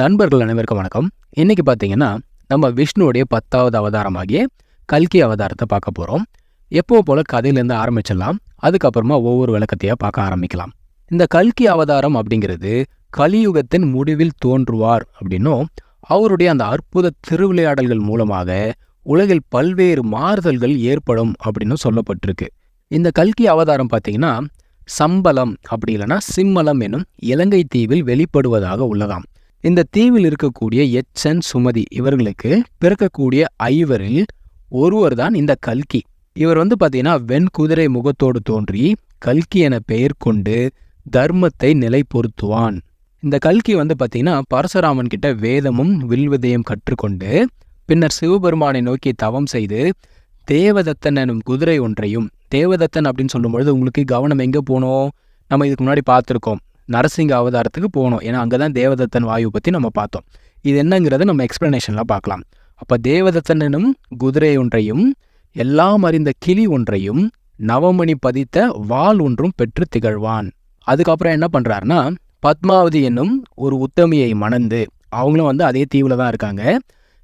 நண்பர்கள் அனைவருக்கும் வணக்கம். இன்னைக்கு பார்த்தீங்கன்னா நம்ம விஷ்ணுவுடைய பத்தாவது அவதாரமாகிய கல்கி அவதாரத்தை பார்க்க போகிறோம் எப்போ போல கதையிலேருந்து ஆரம்பிச்சிடலாம். அதுக்கப்புறமா ஒவ்வொரு விளக்கத்தையாக பார்க்க ஆரம்பிக்கலாம். இந்த கல்கி அவதாரம் அப்படிங்கிறது கலியுகத்தின் முடிவில் தோன்றுவார் அப்படின்னும் அவருடைய அந்த அற்புத திருவிளையாடல்கள் மூலமாக உலகில் பல்வேறு மாறுதல்கள் ஏற்படும் அப்படின்னு சொல்லப்பட்டிருக்கு. இந்த கல்கி அவதாரம் பார்த்தீங்கன்னா சம்பளம் அப்படி இல்லைன்னா சிம்மலம் எனும் இலங்கை தீவில் வெளிப்படுவதாக உள்ளதாம். இந்த தீவில் இருக்கக்கூடிய எச்சன் சுமதி இவர்களுக்கு பிறக்கக்கூடிய ஐவரில் ஒருவர் தான் இந்த கல்கி. இவர் வந்து பார்த்தீங்கன்னா வெண்குதிரை முகத்தோடு தோன்றி கல்கி என பெயர் கொண்டு தர்மத்தை நிலை பொருத்துவான் இந்த கல்கி வந்து பார்த்தீங்கன்னா பரசுராமன் கிட்ட வேதமும் வில்விதையும் கற்றுக்கொண்டு பின்னர் சிவபெருமானை நோக்கி தவம் செய்து தேவதத்தன் எனும் குதிரை ஒன்றையும் தேவதத்தன் அப்படின்னு சொல்லும்பொழுது உங்களுக்கு கவனம் எங்கே போனோம்? நம்ம இதுக்கு முன்னாடி பார்த்துருக்கோம். நரசிங்க அவதாரத்துக்கு போகணும் ஏன்னா அங்கே தான் தேவதத்தன் வாயு பற்றி நம்ம பார்த்தோம். இது என்னங்கிறத நம்ம எக்ஸ்ப்ளனேஷனில் பார்க்கலாம். அப்போ தேவதத்தன் எனும் குதிரை ஒன்றையும் எல்லாம் அறிந்த கிளி ஒன்றையும் நவமணி பதித்த வால் ஒன்றும் பெற்று திகழ்வான். அதுக்கப்புறம் என்ன பண்ணுறாருன்னா பத்மாவதி என்னும் ஒரு உத்தமியை மணந்து அவங்களும் வந்து அதே தீவில் தான் இருக்காங்க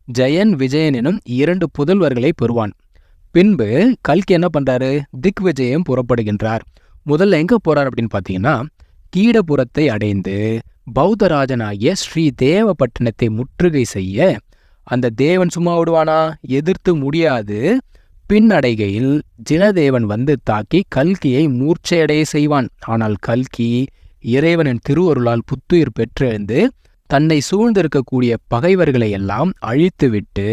ஜெயன் விஜயன் எனும் இரண்டு புதல்வர்களை பெறுவான். பின்பு கல்கி என்ன பண்றாரு? திக் விஜயம் புறப்படுகின்றார். முதல்ல எங்க போகிறார் அப்படின்னு பார்த்தீங்கன்னா கீடபுரத்தை அடைந்து பௌத்தராஜனாகிய ஸ்ரீ தேவபட்டினத்தை முற்றுகை செய்ய அந்த தேவன் சும்மா விடுவானா? எதிர்த்து முடியாது. பின்னடைகையில் ஜினதேவன் வந்து தாக்கி கல்கியை மூர்ச்சையடைய செய்வான். ஆனால் கல்கி இறைவனின் திருவருளால் புத்துயிர் பெற்றெழுந்து தன்னை சூழ்ந்திருக்கக்கூடிய பகைவர்களை எல்லாம் அழித்துவிட்டு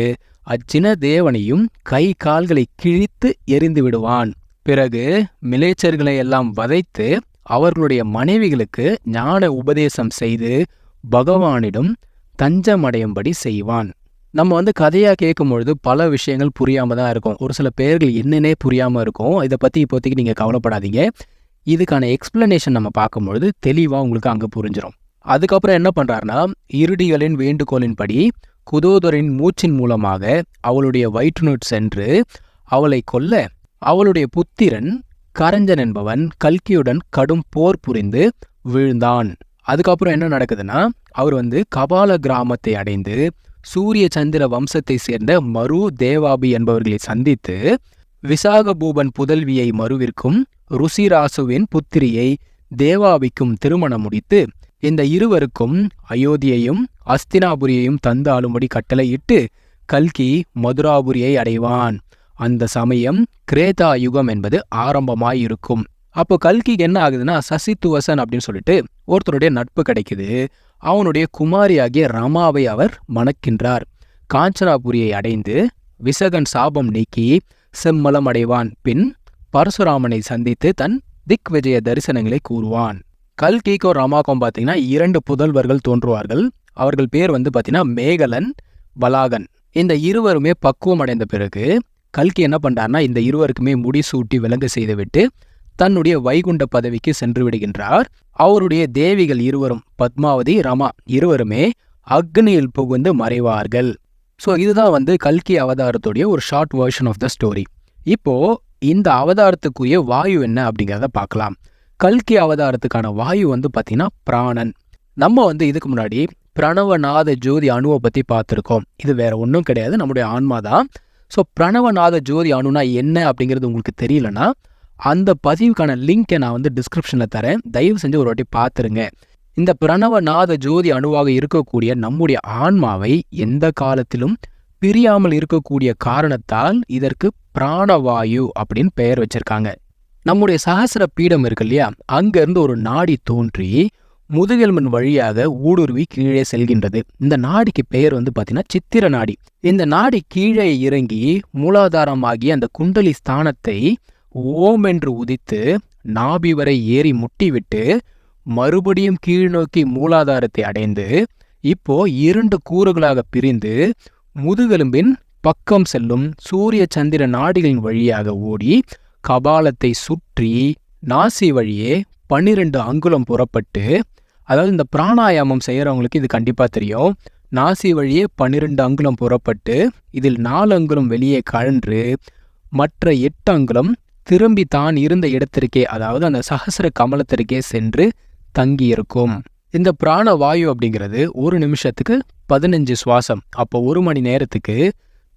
அச்சின தேவனையும் கை கால்களை கிழித்து எரிந்து விடுவான் பிறகு மிலேச்சர்களை எல்லாம் வதைத்து அவர்களுடைய மனைவிகளுக்கு ஞான உபதேசம் செய்து பகவானிடம் தஞ்சமடையும்படி செய்வான். நம்ம வந்து கதையாக கேட்கும் பொழுது பல விஷயங்கள் புரியாம தான் இருக்கும். ஒரு சில பேர்கள் என்னென்னே புரியாம இருக்கும். இதை பத்தி இப்போதைக்கு நீங்க கவலைப்படாதீங்க. இதுக்கான எக்ஸ்பிளனேஷன் நம்ம பார்க்கும்பொழுது தெளிவாக உங்களுக்கு அங்கே புரிஞ்சிடும் அதுக்கப்புறம் என்ன பண்றாருன்னா இருடிகளின் வேண்டுகோளின்படி குதோதரின் மூச்சின் மூலமாக அவளுடைய வயிற்றுநுட் சென்று அவளை கொல்ல அவளுடைய புத்திரன் கரஞ்சன் என்பவன் கல்கியுடன் கடும் போர் புரிந்து வீழ்ந்தான். அதுக்கப்புறம் என்ன நடக்குதுன்னா அவர் வந்து கபால கிராமத்தை அடைந்து சூரிய சந்திர வம்சத்தை சேர்ந்த மரு தேவாபி என்பவர்களை சந்தித்து விசாகபூபன் புதல்வியை மருவிற்கும் ருசிராசுவின் புத்திரியை தேவாபிக்கும் திருமணம் முடித்து இந்த இருவருக்கும் அயோத்தியையும் அஸ்தினாபுரியையும் தந்து ஆளும்படி கட்டளையிட்டு கல்கி மதுராபுரியை அடைவான். அந்த சமயம் கிரேதா யுகம் என்பது ஆரம்பமாயிருக்கும். அப்போ கல்கிக்கு என்ன ஆகுதுன்னா சசித்துவசன் அப்படின்னு சொல்லிட்டு ஒருத்தருடைய நட்பு கிடைக்குது. அவனுடைய குமாரியாகிய ரமாவை அவர் மணக்கின்றார். காஞ்சனாபுரியை அடைந்து விசகன் சாபம் நீக்கி செம்மலம் அடைவான். பின் பரசுராமனை சந்தித்து தன் திக் விஜய தரிசனங்களை கூறுவான். கல்கிக்கும் ரமாக்கும் பார்த்தீங்கன்னா இரண்டு புதல்வர்கள் தோன்றுவார்கள். அவர்கள் பேர் வந்து பார்த்தீங்கன்னா மேகலன் பலாகன் இந்த இருவருமே பக்குவம் அடைந்த பிறகு கல்கி என்ன பண்றாருன்னா இந்த இருவருக்குமே முடிசூட்டி விலங்கு செய்துவிட்டு தன்னுடைய வைகுண்ட பதவிக்கு சென்று விடுகின்றார். அவருடைய தேவிகள் இருவரும் பத்மாவதி ரமா இருவருமே அக்னியில் புகுந்து மறைவார்கள். ஸோ இதுதான் வந்து கல்கி அவதாரத்துடைய ஒரு short version of the story இப்போ இந்த அவதாரத்துக்குரிய வாயு என்ன அப்படிங்கிறத பார்க்கலாம். கல்கி அவதாரத்துக்கான வாயு வந்து பார்த்தீங்கன்னா பிராணன். நம்ம வந்து இதுக்கு முன்னாடி பிரணவநாத ஜோதி அணுவை பற்றி பார்த்துருக்கோம். இது வேற ஒன்றும் கிடையாது நம்முடைய ஆன்மா தான் ஸோ பிரணவநாத ஜோதி அணுனா என்ன அப்படிங்கிறது உங்களுக்கு தெரியலனா அந்த பதிவுக்கான லிங்க்கை நான் வந்து டிஸ்கிரிப்ஷனில் தரேன். தயவு செஞ்சு ஒரு வாட்டி பார்த்துருங்க. இந்த பிரணவநாத ஜோதி அணுவாக இருக்கக்கூடிய நம்முடைய ஆன்மாவை எந்த காலத்திலும் பிரியாமல் இருக்கக்கூடிய காரணத்தால் இதற்கு பிராணவாயு அப்படின்னு பெயர் வச்சிருக்காங்க. நம்முடைய சகசர பீடம் இருக்கு இல்லையா? அங்கேருந்து ஒரு நாடி தோன்றி முதுகெலும்பின் வழியாக ஊடுருவி கீழே செல்கின்றது. இந்த நாடிக்கு பெயர் வந்து பார்த்தீங்கன்னா சித்திர நாடி. இந்த நாடி கீழே இறங்கி மூலாதாரமாகிய அந்த குண்டலி ஸ்தானத்தை ஓம் என்று உதித்து நாபி வரை ஏறி முட்டிவிட்டு மறுபடியும் கீழ்நோக்கி மூலாதாரத்தை அடைந்து இப்போ இரண்டு கூறுகளாக பிரிந்து முதுகெலும்பின் பக்கம் செல்லும் சூரிய சந்திர நாடிகளின் வழியாக ஓடி கபாலத்தை சுற்றி நாசி வழியே பன்னிரண்டு அங்குலம் புறப்பட்டு அதாவது இந்த பிராணாயாமம் செய்கிறவங்களுக்கு இது கண்டிப்பாக தெரியும். நாசி வழியே பன்னிரெண்டு அங்குலம் புறப்பட்டு இதில் நாலு அங்குலம் வெளியே கழன்று மற்ற எட்டு அங்குலம் திரும்பி தான் இருந்த இடத்திற்கே அதாவது அந்த சகசிர கமலத்திற்கே சென்று தங்கியிருக்கும். இந்த பிராண வாயு அப்படிங்கிறது ஒரு நிமிஷத்துக்கு பதினஞ்சு சுவாசம் அப்போ ஒரு மணி நேரத்துக்கு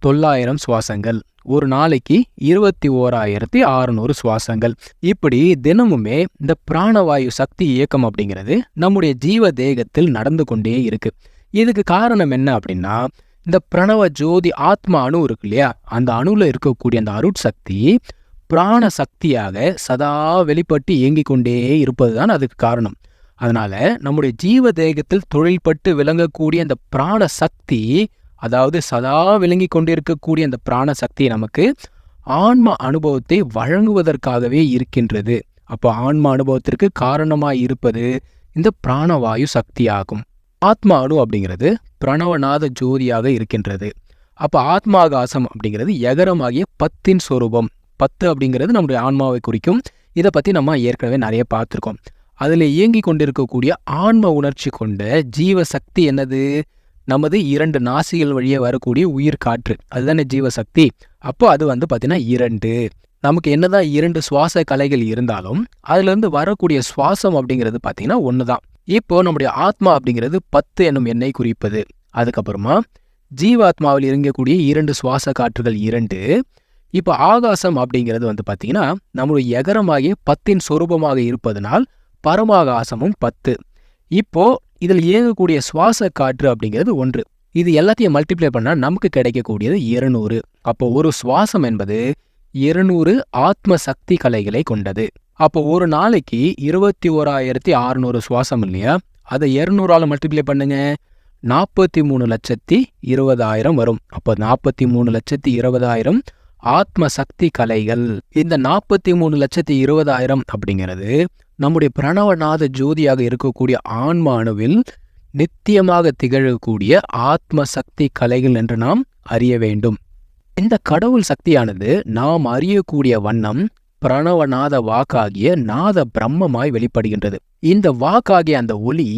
தொள்ளாயிரம் சுவாசங்கள். ஒரு நாளைக்கு இருபத்தி ஓராயிரத்தி அறுநூறு சுவாசங்கள். இப்படி தினமுமே இந்த பிராணவாயு சக்தி இயக்கம் அப்படிங்கிறது நம்முடைய ஜீவ தேகத்தில் நடந்து கொண்டே இருக்கு. இதுக்கு காரணம் என்ன அப்படின்னா இந்த பிரணவ ஜோதி ஆத்மா அணு இருக்கு இல்லையா? அந்த அணுல இருக்கக்கூடிய அந்த அருட்சக்தி பிராண சக்தியாக சதா வெளிப்பட்டு இயங்கிக் கொண்டே இருப்பது தான் அதுக்கு காரணம். அதனால நம்முடைய ஜீவ தேகத்தில் தொழில்பட்டு விளங்கக்கூடிய அந்த பிராண சக்தி அதாவது சதா விளங்கி கொண்டிருக்கக்கூடிய அந்த பிராண சக்தி நமக்கு ஆன்ம அனுபவத்தை வழங்குவதற்காகவே இருக்கின்றது. அப்போ ஆன்ம அனுபவத்திற்கு காரணமாய் இருப்பது இந்த பிராணவாயு சக்தியாகும். ஆத்மா அணு அப்படிங்கிறது பிரணவநாத ஜோதியாக இருக்கின்றது. அப்போ ஆத்மாகாசம் அப்படிங்கிறது எகரமாகிய பத்தின் சொரூபம். பத்து அப்படிங்கிறது நம்முடைய ஆன்மாவை குறிக்கும். இதை பற்றி நம்ம ஏற்கனவே நிறைய பார்த்துருக்கோம். அதில் இயங்கி கொண்டிருக்கக்கூடிய ஆன்ம உணர்ச்சி கொண்ட ஜீவ சக்தி என்னது? நமது இரண்டு நாசிகள் வழியே வரக்கூடிய உயிர் காற்று. அதுதானே ஜீவசக்தி. அப்போ அது வந்து பார்த்தீங்கன்னா இரண்டு. நமக்கு என்னதான் இரண்டு சுவாச கலைகள் இருந்தாலும் அதுலேருந்து வரக்கூடிய சுவாசம் அப்படிங்கிறது பார்த்தீங்கன்னா ஒன்று தான் இப்போ நம்முடைய ஆத்மா அப்படிங்கிறது பத்து என்னும் எண்ணை குறிப்பது. அதுக்கப்புறமா ஜீவாத்மாவில் இறங்கக்கூடிய இரண்டு சுவாச காற்றுகள் இரண்டு. இப்போ ஆகாசம் அப்படிங்கிறது வந்து பார்த்தீங்கன்னா நம்முடைய எகரமாகிய பத்தின் சொரூபமாக இருப்பதனால் பரமாகாசமும் பத்து. இப்போ இதில் இயங்கக்கூடிய சுவாச காற்று அப்படிங்கிறது ஒன்று. இது எல்லாத்தையும் மல்டிப்ளை பண்ணால் நமக்கு கிடைக்கக்கூடியது இருநூறு. அப்போ ஒரு சுவாசம் என்பது இருநூறு ஆத்ம சக்தி கலைகளை கொண்டது. அப்போ ஒரு நாளைக்கு இருபத்தி ஓராயிரத்தி அறுநூறு சுவாசம் இல்லையா? அதை இருநூறால மல்டிப்ளை பண்ணுங்க. நாற்பத்தி மூணு லட்சத்தி இருபதாயிரம் வரும். அப்போ நாற்பத்தி மூணு லட்சத்தி இருபதாயிரம் ஆத்ம சக்தி கலைகள். இந்த நாற்பத்தி மூணு லட்சத்தி இருபதாயிரம் அப்படிங்கிறது நம்முடைய பிரணவநாத ஜோதியாக இருக்கக்கூடிய ஆன்ம அணுவில் நித்தியமாக திகழக்கூடிய ஆத்ம சக்தி கலைகள் என்று நாம் அறிய வேண்டும். இந்த கடவுள் சக்தியானது நாம் அறியக்கூடிய வண்ணம் பிரணவநாத வாக்காகிய நாத பிரம்மமாய் வெளிப்படுகின்றது. இந்த வாக்காகிய அந்த ஒளி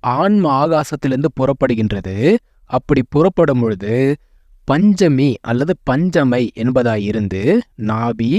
ஆன்ம ஆகாசத்திலிருந்து புறப்படுகின்றது. அப்படி புறப்படும் பொழுது பஞ்சமி அல்லது பஞ்சமை என்பதாயிருந்து நாபி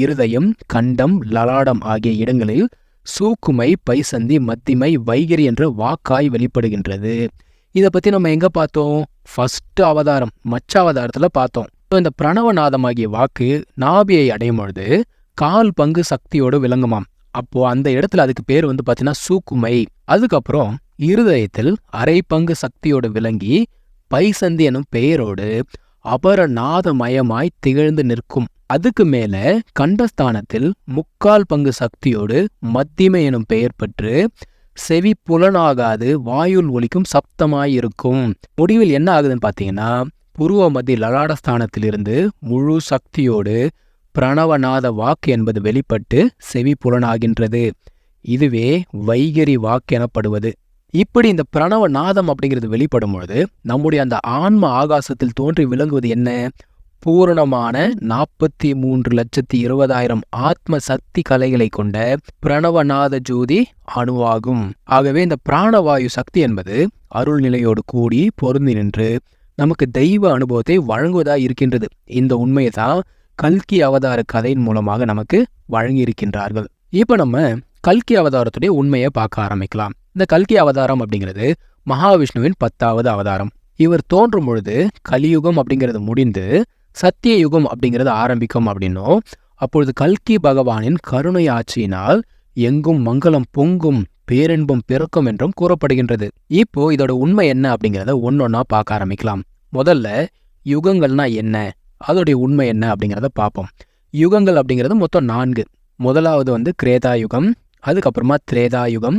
இருதயம் கண்டம் லலாடம் ஆகிய இடங்களில் சூக்குமை பைசந்தி மத்திமை வைகரி என்ற வாக்காய் வெளிப்படுகின்றது. இதை பத்தி நம்ம எங்க பார்த்தோம்? ஃபஸ்ட்டு அவதாரம் மச்ச அவதாரத்தில் பார்த்தோம். இப்போ இந்த பிரணவநாதமாகிய வாக்கு நாபியை அடையும் பொழுது கால் பங்கு சக்தியோடு விளங்குமாம். அப்போ அந்த இடத்துல அதுக்கு பேர் வந்து பார்த்தீங்கன்னா சூக்குமை. அதுக்கப்புறம் இருதயத்தில் அரை பங்கு சக்தியோடு விளங்கி பைசந்தி எனும் பெயரோடு அபரநாதமயமாய் திகழ்ந்து நிற்கும் அதுக்கு மேல கண்டஸ்தானத்தில் முக்கால் பங்கு சக்தியோடு மத்திமை எனும் பெயர் பெற்று செவி புலனாகாது வாயுள் ஒலிக்கும் சப்தமாயிருக்கும் முடிவில் என்ன ஆகுதுன்னு பார்த்தீங்கன்னா புருவ மதி லலாடஸ்தானத்திலிருந்து முழு சக்தியோடு பிரணவநாத வாக்கு என்பது வெளிப்பட்டு செவி புலனாகின்றது. இதுவே வைகரி வாக்கு எனப்படுவது. இப்படி இந்த பிரணவ நாதம் அப்படிங்கிறது வெளிப்படும் பொழுது நம்முடைய அந்த ஆன்ம ஆகாசத்தில் தோன்றி விளங்குவது என்ன? பூரணமான நாற்பத்தி மூன்று லட்சத்தி இருபதாயிரம் ஆத்ம சக்தி கலைகளை கொண்ட பிரணவநாத ஜோதி அணுவாகும். ஆகவே இந்த பிராணவாயு சக்தி என்பது அருள் நிலையோடு கூடி பொருந்தி நின்று நமக்கு தெய்வ அனுபவத்தை வழங்குவதா இருக்கின்றது. இந்த உண்மையை தான் கல்கி அவதார கதையின் மூலமாக நமக்கு வழங்கியிருக்கின்றார்கள். இப்போ நம்ம கல்கி அவதாரத்துடைய உண்மையை பார்க்க ஆரம்பிக்கலாம். இந்த கல்கி அவதாரம் அப்படிங்கிறது மகாவிஷ்ணுவின் பத்தாவது அவதாரம். இவர் தோன்றும் பொழுது கலியுகம் அப்படிங்கிறது முடிந்து சத்திய யுகம் அப்படிங்கிறது ஆரம்பிக்கும் அப்படின்னும் அப்பொழுது கல்கி பகவானின் கருணை ஆட்சியினால் எங்கும் மங்களம் பொங்கும் பேரின்பம் பிறக்கும் என்றும் கூறப்படுகின்றது. இப்போ இதோட உண்மை என்ன அப்படிங்கிறத ஒன்னொன்னா பார்க்க ஆரம்பிக்கலாம். முதல்ல யுகங்கள்னா என்ன? அதோடைய உண்மை என்ன அப்படிங்கிறத பார்ப்போம். யுகங்கள் அப்படிங்கிறது மொத்தம் நான்கு. முதலாவது வந்து கிரேதா யுகம் அதுக்கப்புறமா திரேதா யுகம்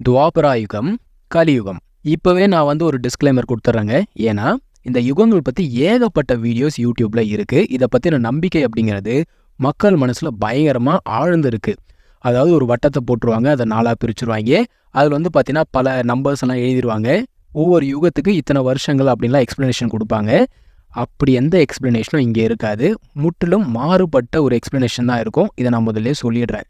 துவாபரா யுகம் கலியுகம். இப்போவே நான் வந்து ஒரு டிஸ்க்ளைமர் கொடுத்துட்றேங்க ஏன்னா இந்த யுகங்கள் பற்றி ஏகப்பட்ட வீடியோஸ் யூடியூப்ல இருக்கு. இதை பற்றின நம்பிக்கை அப்படிங்கிறது மக்கள் மனசுல பயங்கரமா ஆழ்ந்து இருக்கு அதாவது ஒரு வட்டத்தை போட்டுருவாங்க அதை நாளாக பிரிச்சுருவாங்க. அதில் வந்து பார்த்தீங்கன்னா பல நம்பர்ஸ் எல்லாம் எழுதிருவாங்க. ஒவ்வொரு யுகத்துக்கு இத்தனை வருஷங்கள் அப்படின்லாம் எக்ஸ்ப்ளனேஷன் கொடுப்பாங்க. அப்படி எந்த எக்ஸ்ப்ளனேஷனும் இங்கே இருக்காது. முற்றிலும் மாறுபட்ட ஒரு எக்ஸ்ப்ளனேஷன் தான் இருக்கும். இதை நான் முதல்ல சொல்லிடுறேன்.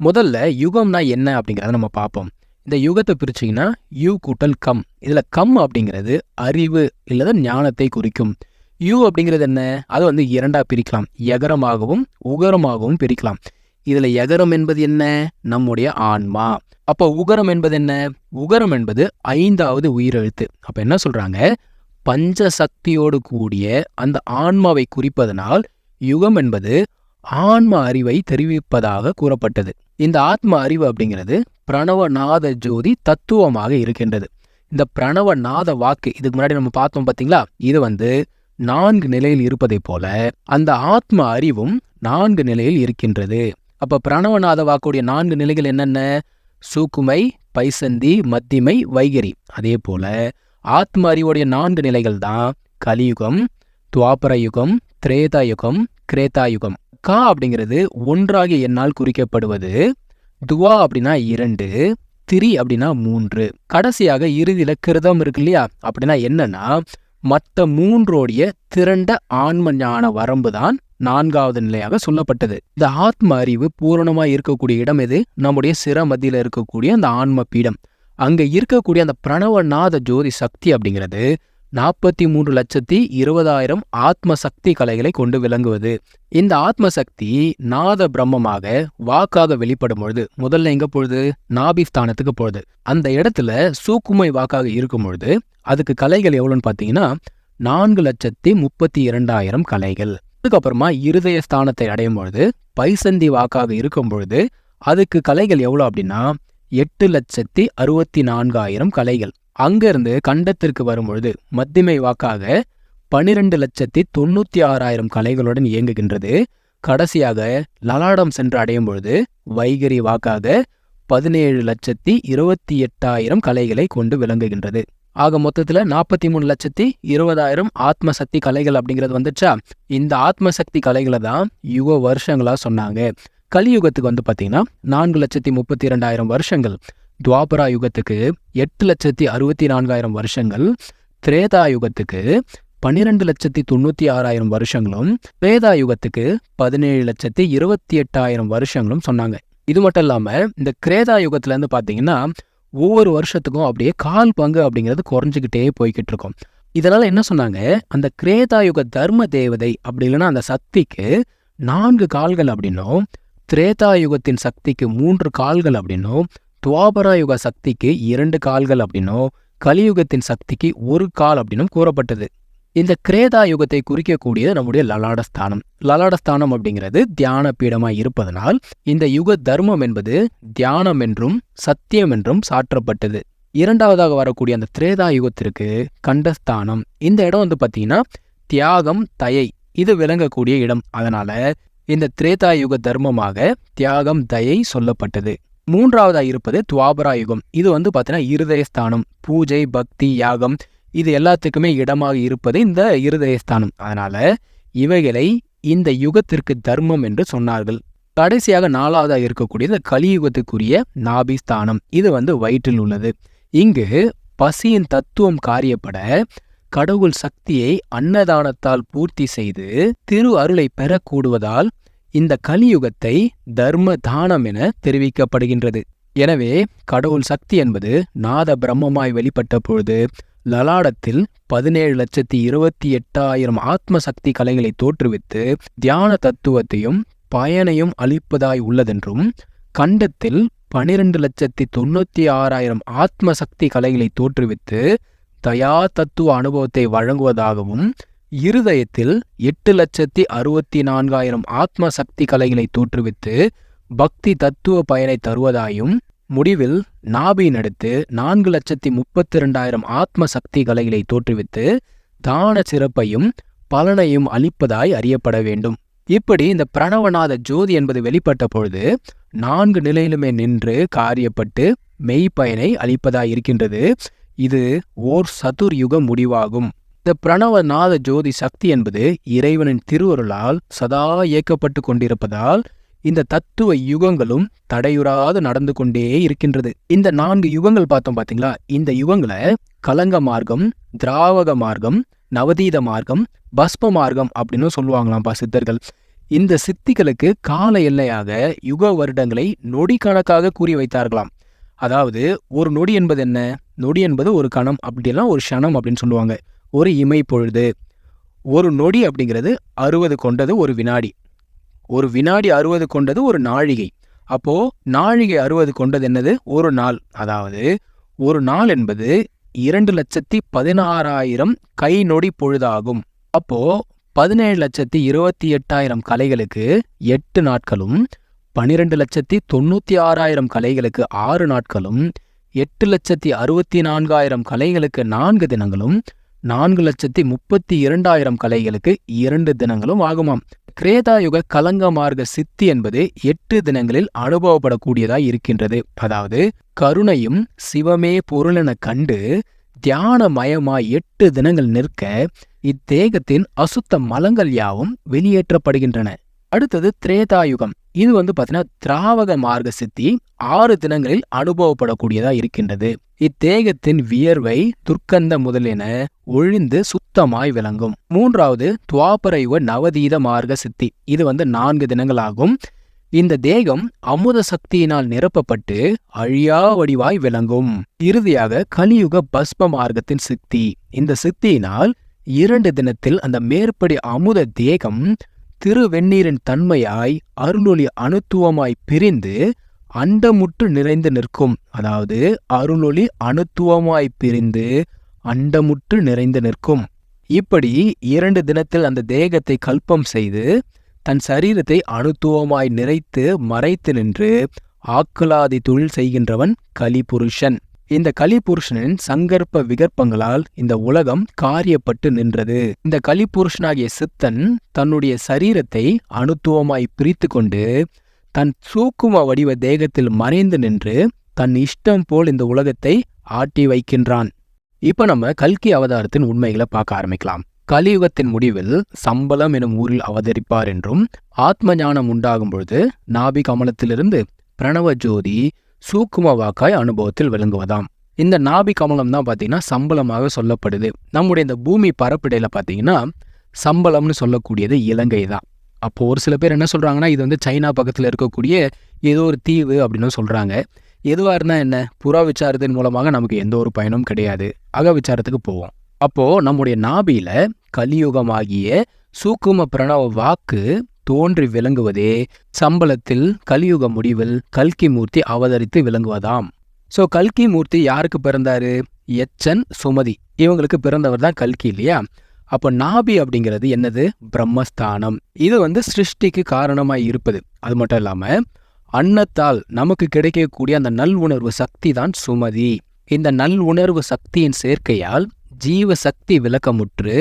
முதல்ல யுகம்னா என்ன அப்படிங்கிறத நம்ம பார்ப்போம். இந்த யுகத்தை பிரிச்சிங்கன்னா யூ கூட்டல் கம். இதில் கம் அப்படிங்கிறது அறிவு இல்லது ஞானத்தை குறிக்கும். யூ அப்படிங்கிறது என்ன? அதை வந்து இரண்டா பிரிக்கலாம். எகரமாகவும் உகரமாகவும் பிரிக்கலாம். இதுல எகரம் என்பது என்ன? நம்முடைய ஆன்மா. அப்போ உகரம் என்பது என்ன? உகரம் என்பது ஐந்தாவது உயிரெழுத்து. அப்ப என்ன சொல்றாங்க? பஞ்ச சக்தியோடு கூடிய அந்த ஆன்மாவை குறிப்பதனால் யுகம் என்பது ஆன்ம அறிவை தெரிவிப்பதாக கூறப்பட்டது. இந்த ஆத்ம அறிவு அப்படிங்கிறது பிரணவநாத ஜோதி தத்துவமாக இருக்கின்றது. இந்த பிரணவநாத வாக்கு இதுக்கு முன்னாடி நம்ம பார்த்தோம் பாத்தீங்களா இது வந்து நான்கு நிலையில் இருப்பதைப் போல அந்த ஆத்ம அறிவும் நான்கு நிலையில் இருக்கின்றது. அப்ப பிரணவநாத வாக்குடைய நான்கு நிலைகள் என்னென்ன? சூக்குமை பைசந்தி மத்திமை வைகரி. அதே போல ஆத்ம அறிவுடைய நான்கு நிலைகள் தான் கலியுகம் துவாபர யுகம் திரேதா யுகம் கிரேதா யுகம். கா அப்படிங்கிறது ஒன்றாகிய என்னால் குறிக்கப்படுவது துவா அப்படின்னா இரண்டு திரி அப்படின்னா மூன்று. கடைசியாக இறுதியில் கிருதம் இருக்கு இல்லையா? அப்படின்னா என்னன்னா மற்ற மூன்றோடைய திரண்ட ஆன்ம ஞான வரம்பு தான் நான்காவது நிலையாக சொல்லப்பட்டது. இந்த ஆத்ம அறிவு பூரணமா இருக்கக்கூடிய இடம் எது? நம்முடைய சிற மத்தியில் இருக்கக்கூடிய அந்த ஆன்ம பீடம். அங்க இருக்கக்கூடிய அந்த பிரணவநாத ஜோதி சக்தி அப்படிங்கிறது நாற்பத்தி மூன்று லட்சத்தி இருபதாயிரம் ஆத்ம சக்தி கலைகளை கொண்டு விளங்குவது. இந்த ஆத்ம சக்தி நாத பிரம்மமாக வாக்காக வெளிப்படும் பொழுது முதல்ல எங்க பொழுது நாபிஸ்தானத்துக்கு போகுது. அந்த இடத்துல சூக்குமை வாக்காக இருக்கும் பொழுது அதுக்கு கலைகள் எவ்வளோன்னு பார்த்தீங்கன்னா நான்கு லட்சத்தி முப்பத்தி இரண்டாயிரம் கலைகள். அதுக்கப்புறமா இருதய ஸ்தானத்தை அடையும் பொழுது பைசந்தி வாக்காக இருக்கும் பொழுது அதுக்கு கலைகள் எவ்வளோ அப்படின்னா எட்டு லட்சத்தி அறுபத்தி நான்காயிரம் கலைகள். அங்கிருந்து கண்டத்திற்கு வரும்பொழுது மத்திமை வாக்காக பனிரெண்டு லட்சத்தி தொண்ணூத்தி ஆறாயிரம் கலைகளுடன் இயங்குகின்றது. கடைசியாக லலாடம் சென்று அடையும் பொழுது வைகரி வாக்காக பதினேழு லட்சத்தி இருபத்தி எட்டாயிரம் கலைகளை கொண்டு விளங்குகின்றது. ஆக மொத்தத்துல நாற்பத்தி மூணு லட்சத்தி இருபதாயிரம் ஆத்மசக்தி கலைகள் அப்படிங்கிறது வந்துச்சா? இந்த ஆத்மசக்தி கலைகளை தான் யுக வருஷங்களா சொன்னாங்க. கலியுகத்துக்கு வந்து பாத்தீங்கன்னா நான்கு லட்சத்தி முப்பத்தி இரண்டாயிரம் வருஷங்கள். துவாபரா யுகத்துக்கு எட்டு லட்சத்தி அறுபத்தி நான்காயிரம் வருஷங்கள் திரேதா யுகத்துக்கு பன்னிரெண்டு லட்சத்தி தொண்ணூத்தி ஆறாயிரம் வருஷங்களும் வேதா யுகத்துக்கு பதினேழு லட்சத்தி இருபத்தி எட்டாயிரம் வருஷங்களும் சொன்னாங்க. இது மட்டும் இல்லாம இந்த கிரேதா யுகத்துல இருந்து பாத்தீங்கன்னா ஒவ்வொரு வருஷத்துக்கும் அப்படியே கால் பங்கு அப்படிங்கிறது குறைஞ்சிக்கிட்டே போய்கிட்டு இருக்கும் இதனால என்ன சொன்னாங்க? அந்த கிரேதா யுக தர்ம தேவதை அப்படி இல்லைன்னா அந்த சக்திக்கு நான்கு கால்கள் அப்படின்னும் திரேதா யுகத்தின் சக்திக்கு மூன்று கால்கள் அப்படின்னும் துவாபரா யுக சக்திக்கு இரண்டு கால்கள் அப்படின்னும் கலியுகத்தின் சக்திக்கு ஒரு கால் அப்படின்னும் கூறப்பட்டது. இந்த கிரேதா யுகத்தை குறிக்கக்கூடியது நம்முடைய லலாடஸ்தானம். லலாடஸ்தானம் அப்படிங்கிறது தியான பீடமாய் இருப்பதனால் இந்த யுக தர்மம் என்பது தியானம் என்றும் சத்தியம் என்றும் சாற்றப்பட்டது. இரண்டாவதாக வரக்கூடிய அந்த திரேதா யுகத்திற்கு கண்டஸ்தானம். இந்த இடம் வந்து பார்த்தீங்கன்னா தியாகம் தயை இது விளங்கக்கூடிய இடம். அதனால இந்த திரேதா யுக தர்மமாக தியாகம் தயை சொல்லப்பட்டது. மூன்றாவதாக இருப்பது துவாபரா யுகம். இது வந்து பார்த்தீங்கன்னா இருதயஸ்தானம் பூஜை பக்தி யாகம் இது எல்லாத்துக்குமே இடமாக இருப்பது இந்த இருதயஸ்தானம். அதனால இவைகளை இந்த யுகத்திற்கு தர்மம் என்று சொன்னார்கள். கடைசியாக நாலாவதாக இருக்கக்கூடிய இந்த கலியுகத்துக்குரிய நாபிஸ்தானம் இது வந்து வயிற்றில் உள்ளது. இங்கு பசியின் தத்துவம் காரியப்பட கடவுள் சக்தியை அன்னதானத்தால் பூர்த்தி செய்து திரு அருளை பெறக்கூடுவதால் இந்த கலியுகத்தை தர்ம தானம் என தெரிவிக்கப்படுகின்றது. எனவே கடவுள் சக்தி என்பது நாத பிரம்மமாய் வெளிப்பட்ட பொழுது லலாடத்தில் பதினேழு லட்சத்தி இருபத்தி எட்டாயிரம் ஆத்ம சக்தி கலைகளை தோற்றுவித்து தியான தத்துவத்தையும் பயனையும் அளிப்பதாய் உள்ளதென்றும் கண்டத்தில் பனிரெண்டு லட்சத்தி தொண்ணூத்தி ஆறாயிரம் ஆத்ம சக்தி கலைகளை தோற்றுவித்து தயா தத்துவ அனுபவத்தை வழங்குவதாகவும் இருதயத்தில் எட்டு லட்சத்தி அறுபத்தி நான்காயிரம் ஆத்ம சக்தி கலைகளை தோற்றுவித்து பக்தி தத்துவ பயனை தருவதாயும் முடிவில் நாபியின் அடுத்து நான்கு லட்சத்தி முப்பத்தி ரெண்டாயிரம் ஆத்ம சக்தி கலைகளை தோற்றுவித்து தான சிறப்பையும் பலனையும் அளிப்பதாய் அறியப்பட வேண்டும். இப்படி இந்த பிரணவநாத ஜோதி என்பது வெளிப்பட்ட பொழுது நான்கு நிலையிலுமே நின்று காரியப்பட்டு மெய்ப்பயனை அளிப்பதாய் இருக்கின்றது. இது ஓர் சதுர் யுக முடிவாகும். இந்த பிரணவநாத ஜோதி சக்தி என்பது இறைவனின் திருவருளால் சதா இயக்கப்பட்டு கொண்டிருப்பதால் இந்த தத்துவ யுகங்களும் தடையுறாது நடந்து கொண்டே இருக்கின்றது. இந்த நான்கு யுகங்கள் பார்த்தோம் பாத்தீங்களா இந்த யுகங்களை கலங்க மார்க்கம் திராவக மார்க்கம் நவதீத மார்க்கம் பஸ்ம மார்க்கம் அப்படின்னு சொல்லுவாங்களாம்பா சித்தர்கள். இந்த சித்திகளுக்கு கால எல்லையாக யுக வருடங்களை நொடி கணக்காக கூறி வைத்தார்களாம். அதாவது ஒரு நொடி என்பது என்ன? நொடி என்பது ஒரு கணம் அப்படிலாம் ஒரு க்ஷணம் அப்படின்னு சொல்லுவாங்க. ஒரு இமை பொழுது. ஒரு நொடி அப்படிங்கிறது அறுபது கொண்டது ஒரு வினாடி. ஒரு வினாடி அறுபது கொண்டது ஒரு நாழிகை. அப்போ நாழிகை அறுபது கொண்டது என்னது? ஒரு நாள். அதாவது ஒரு நாள் என்பது இரண்டு லட்சத்தி பதினாறாயிரம் கை நொடி பொழுதாகும். அப்போ பதினேழு லட்சத்தி இருபத்தி எட்டாயிரம் கலைகளுக்கு எட்டு நாட்களும் பனிரெண்டு லட்சத்தி தொண்ணூத்தி ஆறாயிரம் கலைகளுக்கு ஆறு நாட்களும் எட்டு லட்சத்தி அறுபத்தி நான்காயிரம் கலைகளுக்கு நான்கு தினங்களும் நான்கு லட்சத்தி முப்பத்தி இரண்டாயிரம் கலைகளுக்கு இரண்டு தினங்களும் ஆகுமாம். கிரேதாயுக கலங்க மார்க்க சித்தி என்பது எட்டு தினங்களில் அனுபவப்படக்கூடியதாய் இருக்கின்றது. அதாவது கருணையும் சிவமே பொருளென கண்டு தியானமயமாய் எட்டு தினங்கள் நிற்க இத்தேகத்தின் அசுத்த மலங்கள் யாவும் வெளியேற்றப்படுகின்றன. அடுத்தது திரேதாயுகம் இது வந்து பார்த்தீங்கன்னா திராவக மார்க்க சித்தி ஆறு தினங்களில் அனுபவப்படக்கூடியதா இருக்கின்றது. இத்தேகத்தின் வியர்வை துர்க்கந்த முதலின ஒழிந்து சுத்தமாய் விளங்கும். மூன்றாவது துவாபர யுக நவதீத மார்க்க சித்தி இது வந்து நான்கு தினங்களாகும். இந்த தேகம் அமுத சக்தியினால் நிரப்பப்பட்டு அழியா வடிவாய் விளங்கும். இறுதியாக கலியுக பஸ்ப மார்க்கத்தின் சித்தி. இந்த சித்தியினால் இரண்டு தினத்தில் அந்த மேற்படி அமுத தேகம் திருவெந்நீரின் தன்மையாய் அருளொளி அணுத்துவமாய் பிரிந்து அண்டமுற்று நிறைந்து நிற்கும். அதாவது அருளொளி அணுத்துவமாய் பிரிந்து அண்டமுற்று நிறைந்து நிற்கும். இப்படி இரண்டு தினத்தில் அந்த தேகத்தை கல்பம் செய்து தன் சரீரத்தை அணுத்துவமாய் நிறைத்து மறைத்து நின்று ஆக்கலாதி தொழில் செய்கின்றவன் கலிபுருஷன். இந்த கலிபுருஷனின் சங்கற்ப விகற்பங்களால் இந்த உலகம் காரியப்பட்டு நின்றது. இந்த கலிபுருஷனாகிய சித்தன் தன்னுடைய சரீரத்தை அணுத்துவமாய் பிரித்து கொண்டு தன் சூக்கும வடிவ தேகத்தில் மறைந்து நின்று தன் இஷ்டம் போல் இந்த உலகத்தை ஆட்டி வைக்கின்றான். இப்ப நம்ம கல்கி அவதாரத்தின் உண்மைகளை பார்க்க ஆரம்பிக்கலாம். கலியுகத்தின் முடிவில் சம்பளம் எனும் ஊரில் அவதரிப்பார் என்றும் ஆத்ம ஞானம் உண்டாகும் பொழுது நாபி கமலத்திலிருந்து பிரணவ ஜோதி சூக்கும வாக்காய் அனுபவத்தில் விளங்குவதாம். இந்த நாபி கமலம் தான் பார்த்தீங்கன்னா சம்பளமாக சொல்லப்படுது. நம்முடைய இந்த பூமி பரப்பிடையில பார்த்தீங்கன்னா சம்பளம்னு சொல்லக்கூடியது இலங்கை தான். அப்போ ஒரு சில பேர் என்ன சொல்றாங்கன்னா இது வந்து சைனா பக்கத்தில் இருக்கக்கூடிய ஏதோ ஒரு தீவு அப்படின்னு சொல்றாங்க. எதுவாக இருந்தால் என்ன? புறா விசாரத்தின் மூலமாக நமக்கு எந்த ஒரு பயனும் கிடையாது. அக விசாரத்துக்கு போவோம். அப்போ நம்முடைய நாபியில் கலியுகமாகிய சூக்கும பிரணவ வாக்கு தோன்றி விளங்குவதே சம்பளத்தில் கலியுக முடிவில் கல்கி மூர்த்தி அவதரித்து விளங்குவதாம். ஸோ கல்கி மூர்த்தி யாருக்கு பிறந்தாரு? எச்சன் சுமதி. இவங்களுக்கு பிறந்தவர் தான் கல்கி இல்லையா? அப்போ நாபி அப்படிங்கிறது என்னது? பிரம்மஸ்தானம். இது வந்து சிருஷ்டிக்கு காரணமாய் இருப்பது. அது மட்டும் இல்லாம அன்னத்தால் நமக்கு கிடைக்கக்கூடிய அந்த நல் உணர்வு சக்தி தான் சுமதி. இந்த நல் உணர்வு சக்தியின் சேர்க்கையால் ஜீவ சக்தி விளக்கமுற்று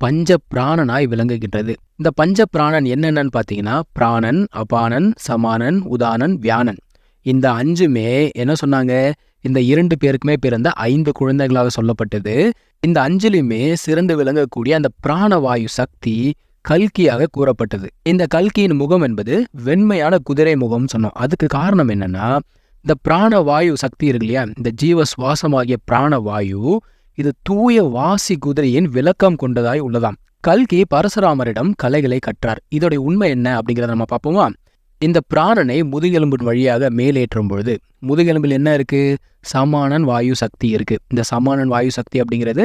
பஞ்ச பிராணனாய் விளங்குகின்றது. இந்த பஞ்ச பிராணன் என்னென்னு பார்த்தீங்கன்னா பிராணன் அபானன் சமானன் உதானன் வியானன். இந்த அஞ்சுமே என்ன சொன்னாங்க? இந்த இரண்டு பேருக்குமே பிறந்த ஐந்து குழந்தைகளாக சொல்லப்பட்டது. இந்த அஞ்சிலுமே சிறந்து விளங்கக்கூடிய அந்த பிராணவாயு சக்தி கல்கியாக கூறப்பட்டது. இந்த கல்கியின் முகம் என்பது வெண்மையான குதிரை முகம் சொன்னோம். அதுக்கு காரணம் என்னன்னா இந்த பிராணவாயு சக்தி இருக்கு இல்லையா? இந்த ஜீவ சுவாசமாகிய பிராணவாயு இது தூய வாசி குதிரையின் விளக்கம் கொண்டதாய் உள்ளதாம். கல்கி பரசுராமரிடம் கலைகளை கற்றார். இதோடைய உண்மை என்ன அப்படிங்கிறத நம்ம பார்ப்போமா? இந்த பிராணனை முதுகெலும்பின் வழியாக மேலேற்றும் பொழுது முதுகெலும்பில் என்ன இருக்கு? சமானன் வாயு சக்தி இருக்கு. இந்த சமானன் வாயு சக்தி அப்படிங்கிறது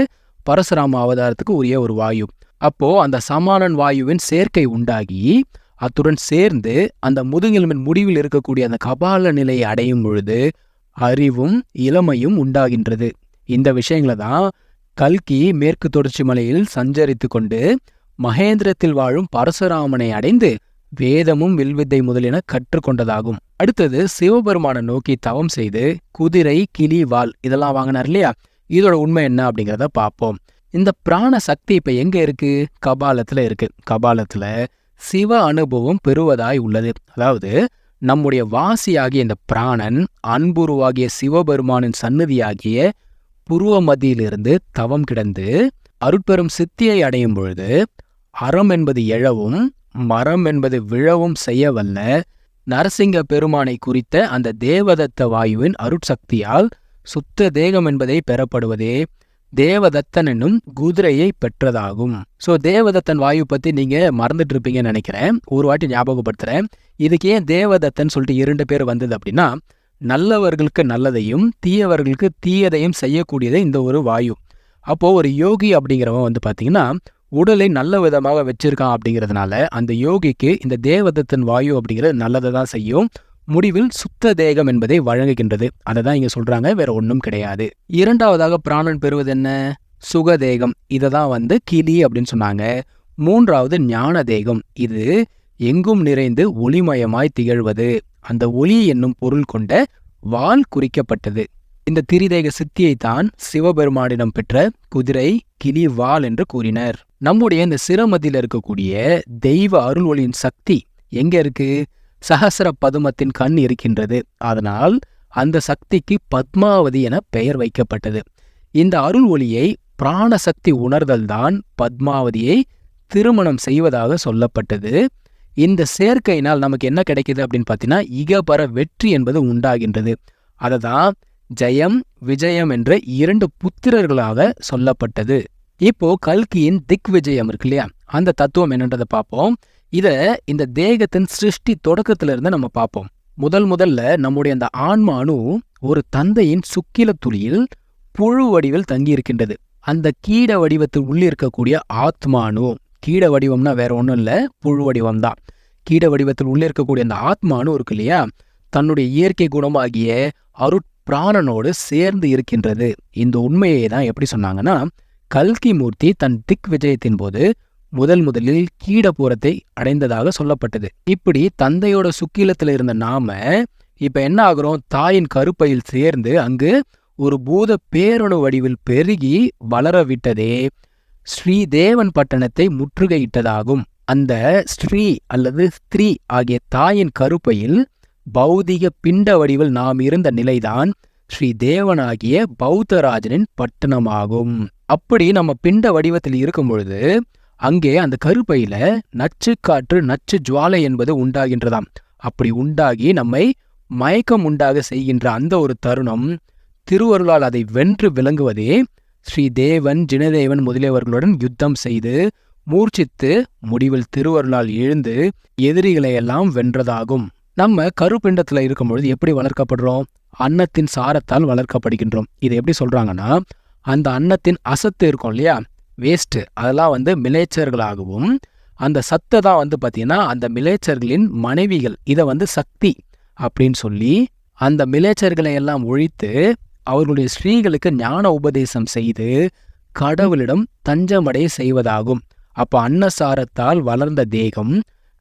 பரசுராம அவதாரத்துக்கு உரிய ஒரு வாயு. அப்போ அந்த சமானன் வாயுவின் சேர்க்கை உண்டாகி அத்துடன் சேர்ந்து அந்த முதுகெலும்பின் முடிவில் இருக்கக்கூடிய அந்த கபால நிலையை அடையும் பொழுது அறிவும் இளமையும் உண்டாகின்றது. இந்த விஷயங்களை தான் கல்கி மேற்கு தொடர்ச்சி மலையில் சஞ்சரித்து கொண்டு மகேந்திரத்தில் வாழும் பரசுராமனை அடைந்து வேதமும் வில்வித்தை முதலின கற்றுக்கொண்டதாகும். அடுத்தது சிவபெருமானை நோக்கி தவம் செய்து குதிரை கிளி வால் இதெல்லாம் வாங்கினார் இல்லையா? இதோட உண்மை என்ன அப்படிங்கிறத பார்ப்போம். இந்த பிராண சக்தி இப்ப எங்க இருக்கு? கபாலத்துல இருக்கு. கபாலத்துல சிவ அனுபவம் பெறுவதாய் உள்ளது. அதாவது நம்முடைய வாசியாகிய இந்த பிராணன் அன்புருவாகிய சிவபெருமானின் சன்னதியாகிய புருவமதியிலிருந்து தவம் கிடந்து அருட்பெரும் சித்தியை அடையும் பொழுது அறம் என்பது எழவும் மரம் என்பது விழவும் செய்ய வல்ல நரசிங்க பெருமானை குறித்த அந்த தேவதத்த வாயுவின் அருட்சக்தியால் சுத்த தேகம் என்பதை பெறப்படுவதே தேவதத்தன் என்னும் குதிரையை பெற்றதாகும். ஸோ தேவதத்தன் வாயு பத்தி நீங்க மறந்துட்டு இருப்பீங்கன்னு நினைக்கிறேன். ஒரு வாட்டி ஞாபகப்படுத்துறேன். இதுக்கு ஏன் தேவதத்தன் சொல்லிட்டு இரண்டு பேர் வந்தது அப்படின்னா நல்லவர்களுக்கு நல்லதையும் தீயவர்களுக்கு தீயதையும் செய்யக்கூடியது இந்த ஒரு வாயு. அப்போ ஒரு யோகி அப்படிங்கிறவன் வந்து பாத்தீங்கன்னா உடலை நல்ல விதமாக வச்சிருக்கான் அப்படிங்கிறதுனால அந்த யோகிக்கு இந்த தேவதத்தன் வாயு அப்படிங்கிறது நல்லதை தான் செய்யும். முடிவில் சுத்த தேகம் என்பதை வழங்குகின்றது. அதை தான் இங்க சொல்றாங்க வேற ஒன்றும் கிடையாது. இரண்டாவதாக பிராணன் பெறுவது என்ன? சுகதேகம் இதை தான் வந்து கிளி அப்படின்னு சொன்னாங்க. மூன்றாவது ஞான தேகம். இது எங்கும் நிறைந்து ஒளிமயமாய் திகழ்வது. அந்த ஒளி என்னும் பொருள் கொண்ட வால் குறிக்கப்பட்டது. இந்த திரிதேக சித்தியை தான் சிவபெருமானிடம் பெற்ற குதிரை கிளி வால் என்று கூறினர். நம்முடைய இந்த சிரமத்தில் இருக்கக்கூடிய தெய்வ அருள் ஒளியின் சக்தி எங்க இருக்கு? சகசர பதுமத்தின் கண் இருக்கின்றது. அதனால் அந்த சக்திக்கு பத்மாவதி என பெயர் வைக்கப்பட்டது. இந்த அருள் ஒளியை பிராணசக்தி உணர்தல்தான் பத்மாவதியை திருமணம் செய்வதாக சொல்லப்பட்டது. இந்த சேர்க்கையினால் நமக்கு என்ன கிடைக்குது அப்படின்னு பார்த்தீங்கன்னா இகபர வெற்றி என்பது உண்டாகின்றது. அதை தான் ஜெயம் விஜயம் என்ற இரண்டு புத்திரர்களாக சொல்லப்பட்டது. இப்போ கல்கியின் திக் விஜயம் இருக்கு இல்லையா? அந்த தத்துவம் என்னன்றதை பார்ப்போம். இத இந்த தேகத்தின் சிருஷ்டி தொடக்கத்துல இருந்து நம்ம பார்ப்போம் முதல் முதல்ல நம்முடைய அந்த ஆன்மா அணு ஒரு தந்தையின் சுக்கில துளியில் புழு வடிவில் தங்கி இருக்கின்றது அந்த கீட வடிவத்தில் உள்ளிருக்கக்கூடிய ஆத்மானு கீட வடிவம்னா வேற ஒன்றும் இல்லை புழு வடிவம் தான் கீட வடிவத்தில் உள்ளே இருக்கக்கூடிய அந்த ஆத்மானு இருக்கு இல்லையா? தன்னுடைய இயற்கை குணமாகிய அருட்பிராணனோடு சேர்ந்து இருக்கின்றது. இந்த உண்மையை தான் எப்படி சொன்னாங்கன்னா கல்கி மூர்த்தி தன் திக் விஜயத்தின் போது முதல் முதலில் கீடபுரத்தை அடைந்ததாக சொல்லப்பட்டது. இப்படி தந்தையோட சுக்கிலத்துல இருந்த நாம இப்ப என்ன ஆகுறோம்? தாயின் கருப்பையில் சேர்ந்து அங்கு ஒரு பூத பேரணு வடிவில் பெருகி வளர விட்டதே. ஸ்ரீதேவன் பட்டணத்தை முற்றுகையிட்டதாகும். அந்த ஸ்ரீ அல்லது ஸ்திரீ ஆகிய தாயின் கருப்பையில் பௌதிக பிண்ட வடிவில் நாம் இருந்த நிலைதான் ஸ்ரீ தேவனாகிய பௌத்தராஜனின் பட்டணமாகும். அப்படி நம்ம பிண்ட வடிவத்தில் இருக்கும் பொழுது அங்கே அந்த கருப்பையில நச்சு காற்று நச்சு ஜுவாலை என்பது உண்டாகின்றதாம். அப்படி உண்டாகி நம்மை மயக்கம் உண்டாக செய்கின்ற அந்த ஒரு தருணம் திருவருளால் அதை வென்று விளங்குவதே ஸ்ரீ தேவன் ஜினதேவன் முதலியவர்களுடன் யுத்தம் செய்து மூர்ச்சித்து முடிவில் திருவருளால் எழுந்து எதிரிகளையெல்லாம் வென்றதாகும். நம்ம கருப்பிண்டத்துல இருக்கும் பொழுது எப்படி வளர்க்கப்படுறோம்? அன்னத்தின் சாரத்தால் வளர்க்கப்படுகின்றோம். இது எப்படி சொல்றாங்கன்னா அந்த அன்னத்தின் அசத்து இருக்கும் இல்லையா? வேஸ்ட்டு அதெல்லாம் வந்து மிலேச்சர்களாகவும் அந்த சத்தை தான் வந்து பார்த்திங்கன்னா அந்த மிலேச்சர்களின் மனைவிகள் இதை வந்து சக்தி அப்படின்னு சொல்லி அந்த மிலேச்சர்களை எல்லாம் ஒழித்து அவர்களுடைய ஸ்ரீகளுக்கு ஞான உபதேசம் செய்து கடவுளிடம் தஞ்சமடைய செய்வதாகும். அப்ப அன்னசாரத்தால் வளர்ந்த தேகம்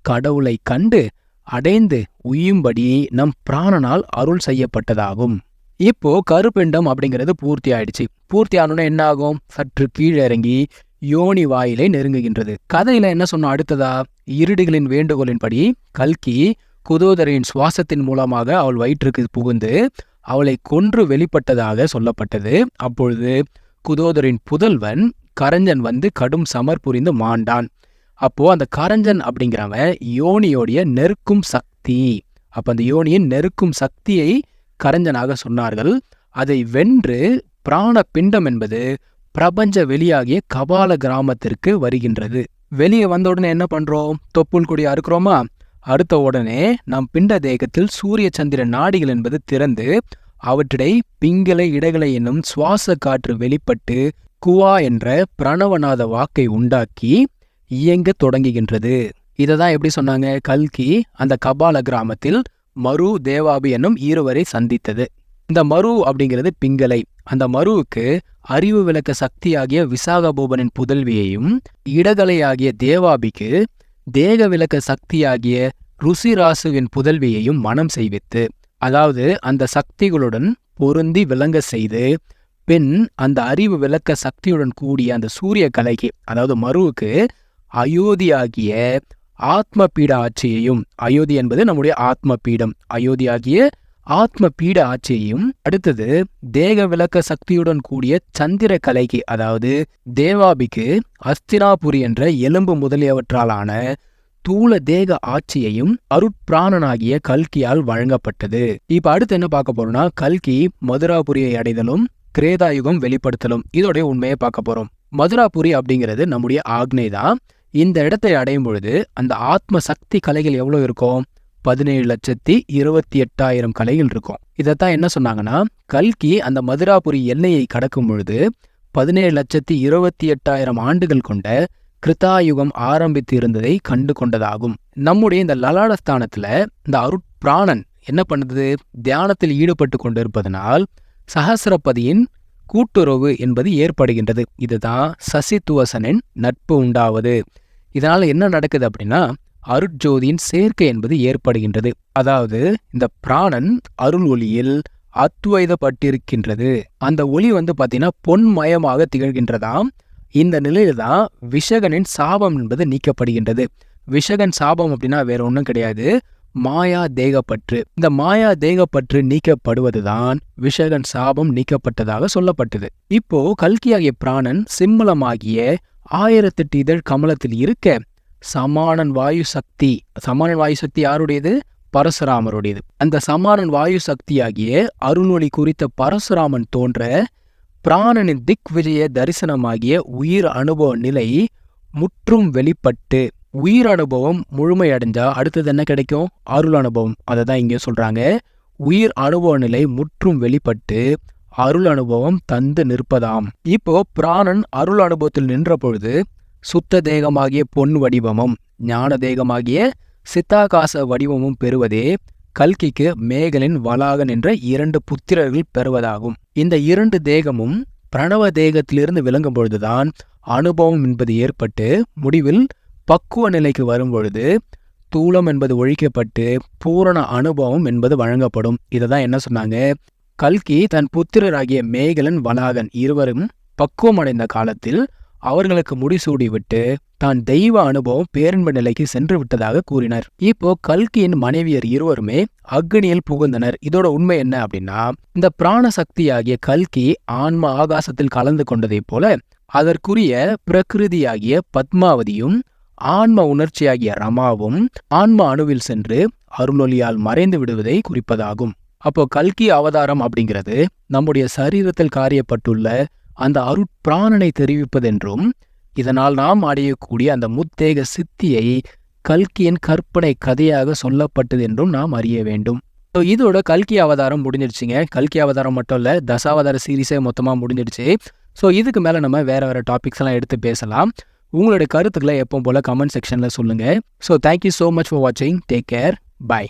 கடவுளை கண்டு அடைந்து உய்யும்படி நம் பிராணனால் அருள் செய்யப்பட்டதாகும். இப்போ கருப்பிண்டம் அப்படிங்கிறது பூர்த்தி ஆயிடுச்சு. பூர்த்தி ஆனோன்னா என்ன ஆகும் சற்று கீழே இறங்கி யோனி வாயிலை நெருங்குகின்றது. கதையில என்ன சொன்னோம் அடுத்ததா? இருடுகளின் வேண்டுகோளின்படி கல்கி குதோதரின் சுவாசத்தின் மூலமாக அவள் வயிற்றுக்கு புகுந்து அவளை கொன்று வெளிப்பட்டதாக சொல்லப்பட்டது. அப்பொழுது குதோதரின் புதல்வன் கரஞ்சன் வந்து கடும் சமர் புரிந்து மாண்டான். அப்போ அந்த கரஞ்சன் அப்படிங்கிறவன் யோனியோடைய நெருக்கும் சக்தி. அப்ப அந்த யோனியின் நெருக்கும் சக்தியை கரஞ்சனாக சொன்னார்கள் அதை வென்று பிராண பிண்டம் என்பது பிரபஞ்ச வெளியாகிய கபால கிராமத்திற்கு வருகின்றது. வெளியே வந்த உடனே என்ன பண்றோம்? தொப்புள் கொடி அறுக்கிறோமா? அடுத்த உடனே நம் பிண்ட தேகத்தில் சூரிய சந்திர நாடிகள் என்பது திறந்து அவற்றிடை பிங்களை இடகளை என்னும் சுவாச காற்று வெளிப்பட்டு குவா என்ற பிரணவநாத வாக்கை உண்டாக்கி இயங்க தொடங்குகின்றது. இதை தான் எப்படி சொன்னாங்க? கல்கி அந்த கபால கிராமத்தில் மரு தேவாபி என்னும் இருவரை சந்தித்தது. இந்த மரு அப்படிங்கிறது பிங்களை. அந்த மருவுக்கு அறிவு விளக்க சக்தியாகிய விசாகபூபனின் புதல்வியையும் இடகலையாகிய தேவாபிக்கு தேக விளக்க சக்தியாகிய ருசிராசுவின் புதல்வியையும் மனம் செய்வித்து அதாவது அந்த சக்திகளுடன் பொருந்தி விளங்க செய்து பின் அந்த அறிவு விளக்க சக்தியுடன் கூடிய அந்த சூரிய கலைக்கு அதாவது மருவுக்கு அயோத்தியாகிய ஆத்ம பீட ஆட்சியையும் அயோத்தி என்பது நம்முடைய ஆத்ம பீடம் அயோத்தியாகிய ஆத்ம பீட ஆட்சியையும் அடுத்தது தேக விளக்க சக்தியுடன் கூடிய சந்திர கலைக்கு அதாவது தேவாபிக்கு அஸ்தினாபுரி என்ற எலும்பு முதலியவற்றாலான தூள தேக ஆட்சியையும் அருட்பிராணனாகிய கல்கியால் வழங்கப்பட்டது. இப்ப அடுத்து என்ன பார்க்க போறோம்னா கல்கி மதுராபுரியை அடைதலும் கிரேதாயுகம் வெளிப்படுத்தலும். இதோடைய உண்மையை பார்க்க போறோம். மதுராபுரி அப்படிங்கிறது நம்முடைய ஆக்னை தான். இந்த இடத்தை அடையும் பொழுது அந்த ஆத்ம சக்தி கலைகள் எவ்வளவு இருக்கும்? பதினேழு லட்சத்தி இருபத்தி எட்டாயிரம் கலைகள் இருக்கும். இதைத்தான் என்ன சொன்னாங்கன்னா கல்கி அந்த மதுராபுரி எல்லையை கடக்கும் பொழுது பதினேழு லட்சத்தி இருபத்தி எட்டாயிரம் ஆண்டுகள் கொண்ட கிருதாயுகம் ஆரம்பித்து இருந்ததை கண்டு கொண்டதாகும். நம்முடைய இந்த லலாடஸ்தானத்துல இந்த அருட்பிராணன் என்ன பண்ணுது? தியானத்தில் ஈடுபட்டு கொண்டிருப்பதனால் சஹசிரபதியின் கூட்டுறவு என்பது ஏற்படுகின்றது. இதுதான் சசித்துவசனின் நட்பு உண்டாவது. இதனால என்ன நடக்குது அப்படின்னா அருட்ஜோதியின் சேர்க்கை என்பது ஏற்படுகின்றது. அதாவது இந்த பிராணன் அருள் ஒளியில் அத்வைதப்பட்டிருக்கின்றது. அந்த ஒளி வந்து பார்த்தீங்கன்னா பொன்மயமாக திகழ்கின்றதாம். இந்த நிலையில தான் விஷகனின் சாபம் என்பது நீக்கப்படுகின்றது. விஷகன் சாபம் அப்படின்னா வேற ஒன்றும் கிடையாது. மாயா தேகப்பற்று. இந்த மாயா தேகப்பற்று நீக்கப்படுவதுதான் விஷகன் சாபம் நீக்கப்பட்டதாக சொல்லப்பட்டது. இப்போ கல்கியாகிய பிராணன் சிம்மலமாகிய ஆயிரத்தெட்டு இதழ் கமலத்தில் இருக்க சமானன் வாயு சக்தி. சமானன் வாயு சக்தி யாருடையது? பரசுராமருடையது. அந்த சமானன் வாயு சக்தியாகிய அருள்மொழி குறித்த பரசுராமன் தோன்ற பிராணனின் திக் விஜய தரிசனமாகிய உயிர் அனுபவ நிலை முற்றும் வெளிப்பட்டு உயிர் அனுபவம் முழுமையடைஞ்சா அடுத்தது என்ன கிடைக்கும்? அருள் அனுபவம். அதை தான் இங்கே சொல்றாங்க. உயிர் அனுபவ நிலை முற்றும் வெளிப்பட்டு அருள் அனுபவம் தந்து நிற்பதாம். இப்போ பிராணன் அருள் அனுபவத்தில் நின்ற பொழுது சுத்த தேகமாகிய பொன் வடிவமும் ஞான தேகமாகிய சித்தாகாச வடிவமும் பெறுவதே கல்கிக்கு மேகலின் வளாகன் என்ற இரண்டு புத்திரர்கள் பெறுவதாகும். இந்த இரண்டு தேகமும் பிரணவ தேகத்திலிருந்து விளங்கும் பொழுதுதான் அனுபவம் என்பது ஏற்பட்டு முடிவில் பக்குவ நிலைக்கு வரும்பொழுது தூளம் என்பது ஒழிக்கப்பட்டு பூரண அனுபவம் என்பது வழங்கப்படும். இதை தான் என்ன சொன்னாங்க? கல்கி தன் புத்திரராகிய மேகலன் வனாகன் இருவரும் பக்குவமடைந்த காலத்தில் அவர்களுக்கு முடிசூடிவிட்டு தான் தெய்வ அனுபவம் பேரன்பு நிலைக்கு சென்று விட்டதாக கூறினர். இப்போ கல்கியின் மனைவியர் இருவருமே அக்னியில் புகுந்தனர். இதோட உண்மை என்ன அப்படின்னா இந்த பிராண சக்தியாகிய கல்கி ஆன்ம ஆகாசத்தில் கலந்து கொண்டதைப் போல அதற்குரிய பிரகிருதியாகிய பத்மாவதியும் ஆன்ம உணர்ச்சியாகிய ரமாவும் ஆன்ம அணுவில் சென்று அருளொலியால் மறைந்து விடுவதை குறிப்பதாகும். அப்போ கல்கி அவதாரம் அப்படிங்கிறது நம்முடைய சரீரத்தில் காரியப்பட்டுள்ள அந்த அருட்பிராணனை தெரிவிப்பதென்றும் இதனால் நாம் அடையக்கூடிய அந்த முத்தேக சித்தியை கல்கியின் கற்பனை கதையாக சொல்லப்பட்டது என்றும் நாம் அறிய வேண்டும். ஸோ இதோட கல்கி அவதாரம் முடிஞ்சிடுச்சுங்க. கல்கி அவதாரம் மட்டும் இல்லை தசாவதார சீரீஸே மொத்தமாக முடிஞ்சிடுச்சு. ஸோ இதுக்கு மேலே நம்ம வேறு வேறு டாபிக்ஸ் எல்லாம் எடுத்து பேசலாம். உங்களுடைய கருத்துக்களை எப்போ போல் கமெண்ட் செக்ஷனில் சொல்லுங்கள் so thank you so much for வாட்சிங் டேக் கேர் பை